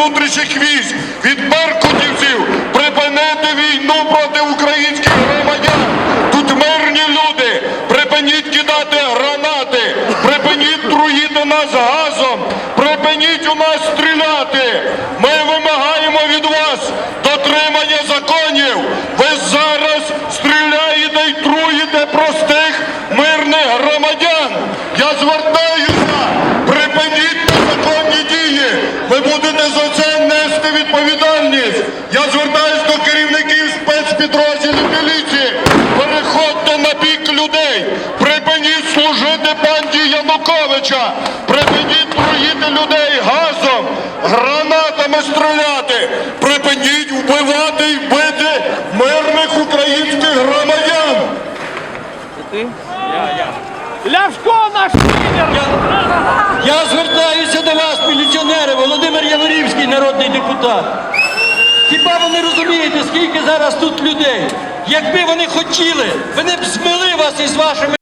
внутрішніх військ, від беркутівців припинити війну проти українських громадян. Тут мирні люди. Припиніть кидати гранати, припиніть труїти нас газом, припиніть у нас стріляти. Ми вимагаємо від вас дотримання законів. Ви зараз стріляєте і труїте простих мирних громадян. Я звертаюся, припиніть незаконні дії. Ви будете за це нести відповідальність. Я звертаюся до керівників спецпідрозділів міліції. Переходьте на бік людей. Припиніть служити банді Януковича. Припиніть труїти людей газом, гранатами стріляти. Припиніть вбивати і бити мирних українських громадян. Ляшко наш лідер! Я звертаюся до міліціонери, Володимир Яворівський, народний депутат. Хіба ви не розумієте, скільки зараз тут людей? Якби вони хотіли, вони б змили вас із вашими